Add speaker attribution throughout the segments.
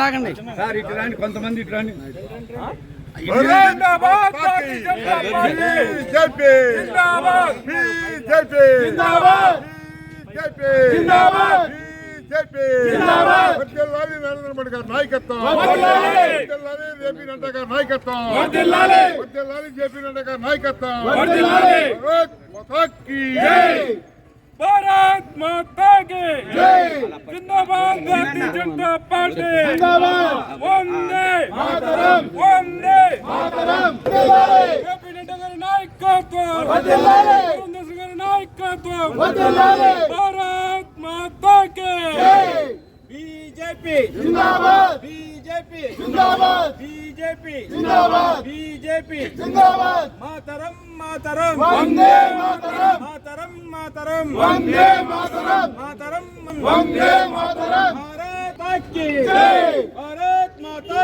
Speaker 1: రాకండి
Speaker 2: సార్ ఇటు రాండి కొంతమంది ఇటు రాండి
Speaker 3: జిందాబాద్!
Speaker 2: బీజేపీ
Speaker 3: జిందాబాద్!
Speaker 2: బీజేపీ
Speaker 3: జిందాబాద్!
Speaker 2: బీజేపీ
Speaker 3: జిందాబాద్!
Speaker 2: బీజేపీ
Speaker 3: జిందాబాద్!
Speaker 2: మోడీ గారి నాయకత్వం. జేపీ నడ్డా గారి నాయకత్వం. జేపీ నడ్డా గారి నాయకత్వం. భారత్ మాతా.
Speaker 3: జిందాబాద్ భారతీయ జనతా పార్టీ.
Speaker 2: జిందాబాద్.
Speaker 3: వందే.
Speaker 2: మాతరం.
Speaker 3: వందే.
Speaker 2: మాతరం.
Speaker 3: జేపీ నడ్డా గారి నాయకత్వం. గారి నాయకత్వం. భారత్ మాతా. బీజేపీ.
Speaker 2: జిందాబాద్.
Speaker 3: బీజేపీ.
Speaker 2: జిందాబాద్.
Speaker 3: మాతరం మాతరం.
Speaker 2: మాతరం.
Speaker 3: మాతరం మాతరం.
Speaker 2: వందే
Speaker 3: భారత్కి
Speaker 2: జై.
Speaker 3: భారత్ మాతా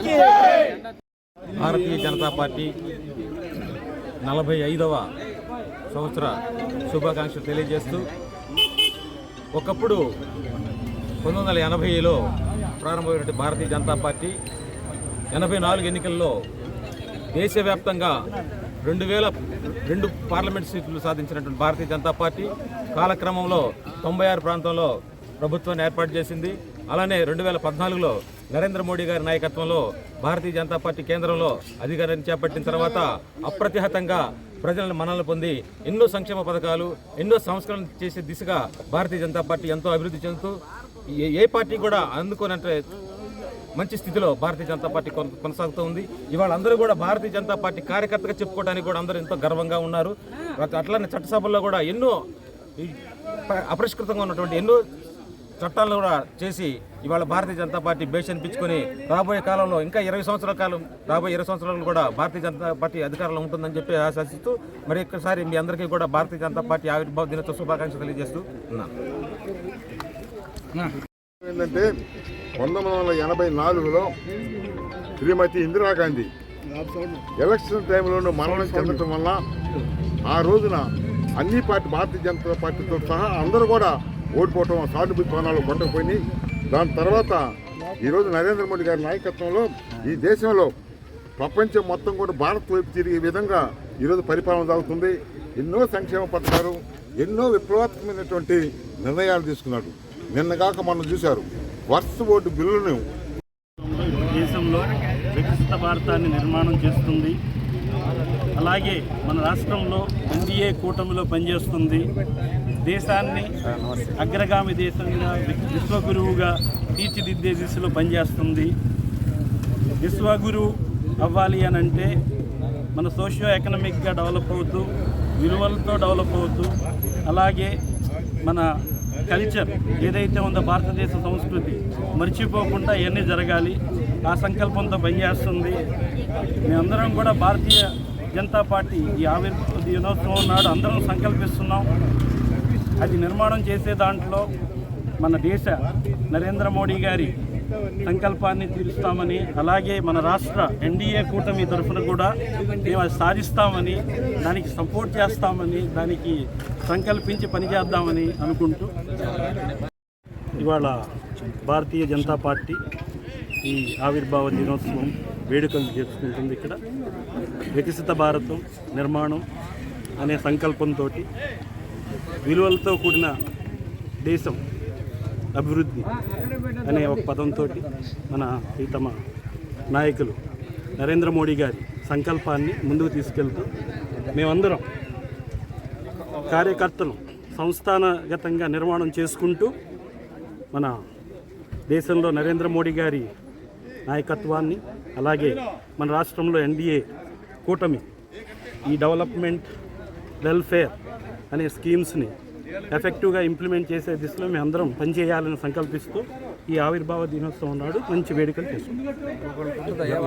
Speaker 3: కి
Speaker 4: భారతీయ జనతా పార్టీ నలభై ఐదవ సంవత్సర శుభాకాంక్షలు తెలియజేస్తూ ఒకప్పుడు పంతొమ్మిది వందల ఎనభైలో ప్రారంభమైనటువంటి భారతీయ జనతా పార్టీ ఎనభై నాలుగు ఎన్నికల్లో దేశవ్యాప్తంగా రెండు వేల రెండు పార్లమెంట్ సీట్లు సాధించినటువంటి భారతీయ జనతా పార్టీ కాలక్రమంలో తొంభై ఆరు ప్రాంతంలో ప్రభుత్వాన్ని ఏర్పాటు చేసింది. అలానే రెండు వేల పద్నాలుగులో నరేంద్ర మోడీ గారి నాయకత్వంలో భారతీయ జనతా పార్టీ కేంద్రంలో అధికారం చేపట్టిన తర్వాత అప్రతిహతంగా ప్రజలను మనల్ని పొంది ఎన్నో సంక్షేమ పథకాలు ఎన్నో సంస్కరణ చేసే దిశగా భారతీయ జనతా పార్టీ ఎంతో అభివృద్ధి చెందుతూ ఏ- ఏ పార్టీ కూడా అందుకోనంటే మంచి స్థితిలో భారతీయ జనతా పార్టీ కొన- కొనసాగుతూ ఉంది. ఇవాళ అందరూ కూడా భారతీయ జనతా పార్టీ కార్యకర్తగా చెప్పుకోవడానికి కూడా అందరూ ఎంతో గర్వంగా ఉన్నారు. అట్లనే అట్లానే చట్టసభల్లో కూడా ఎన్నో అపరిష్కృతంగా ఉన్నటువంటి ఎన్నో చట్టాలను కూడా చేసి ఇవాళ భారతీయ జనతా పార్టీ బేస్ అనిపించుకొని రాబోయే కాలంలో ఇంకా ఇరవై సంవత్సరాల కాలం రాబోయే ఇరవై సంవత్సరాలు కూడా భారతీయ జనతా పార్టీ అధికారంలో ఉంటుందని చెప్పి ఆశాసిస్తూ మరి ఒక్కసారి మీ అందరికీ కూడా భారతీయ జనతా పార్టీ ఆవిర్భావ దినోత్సవ శుభాకాంక్షలు తెలియజేస్తూ ఉన్నాను
Speaker 2: ఏంటంటే పంతొమ్మిది వందల ఎనభై నాలుగులో శ్రీమతి ఇందిరాగాంధీ ఎలక్షన్ టైంలోనూ మరణం చెందటం వల్ల ఆ రోజున అన్ని పార్టీ భారతీయ జనతా పార్టీతో సహా అందరూ కూడా ఓడిపోవటం సానుభూతి కోణాలు కొట్టకపోయినాయి దాని తర్వాత ఈరోజు నరేంద్ర మోడీ గారి నాయకత్వంలో ఈ దేశంలో ప్రపంచం మొత్తం కూడా భారత్ వైపు తిరిగే విధంగా ఈరోజు పరిపాలన సాగుతుంది ఎన్నో సంక్షేమ పథకాలు ఎన్నో విప్లవాత్మకమైనటువంటి నిర్ణయాలు తీసుకున్నాడు నిన్నగాక మనం చూశారు వర్స్ ఓటు బిల్లును
Speaker 5: దేశంలో వికసిత భారతాన్ని నిర్మాణం చేస్తుంది. అలాగే మన రాష్ట్రంలో ఎన్డీఏ కూటమిలో పనిచేస్తుంది. దేశాన్ని అగ్రగామి దేశంగా విశ్వగురువుగా తీర్చిదిద్దే దిశలో పనిచేస్తుంది. విశ్వగురు అవ్వాలి అని అంటే మన సోషియో ఎకనామిక్గా డెవలప్ అవుతూ విలువలతో డెవలప్ అవుతూ అలాగే మన కల్చర్ ఏదైతే ఉందో భారతదేశ సంస్కృతి మర్చిపోకుండా ఇవన్నీ జరగాలి. ఆ సంకల్పంతో పనిచేస్తుంది. మేమందరం కూడా భారతీయ జనతా పార్టీ ఈ ఆవిర్భావ దినోత్సవం నాడు అందరం సంకల్పిస్తున్నాం. అది నిర్మాణం చేసే దాంట్లో మన దేశ నరేంద్ర మోడీ గారి సంకల్పాన్ని తీరుస్తామని అలాగే మన రాష్ట్ర ఎన్డీఏ కూటమి తరఫున కూడా మేము అది సాధిస్తామని దానికి సపోర్ట్ చేస్తామని దానికి సంకల్పించి పనిచేద్దామని అనుకుంటూ ఇవాళ భారతీయ జనతా పార్టీ ఈ ఆవిర్భావ దినోత్సవం వేడుకలు చేసుకుంటుంది ఇక్కడ. వికసిత భారతం నిర్మాణం అనే సంకల్పంతో విలువలతో కూడిన దేశం అభివృద్ధి అనే ఒక పదంతో మన తమ నాయకులు నరేంద్ర మోడీ గారి సంకల్పాన్ని ముందుకు తీసుకెళ్తూ మేమందరం కార్యకర్తలు సంస్థానగతంగా నిర్మాణం చేసుకుంటూ మన దేశంలో నరేంద్ర మోడీ గారి నాయకత్వాన్ని అలాగే మన రాష్ట్రంలో ఎన్డీఏ కూటమి ఈ డెవలప్మెంట్ వెల్ఫేర్ అనే స్కీమ్స్ని ఎఫెక్టివ్గా ఇంప్లిమెంట్ చేసే దిశలో మేము అందరం పనిచేయాలని సంకల్పిస్తూ ఈ ఆవిర్భావ దినోత్సవం నాడు మంచి వేడుకలు
Speaker 4: యోగ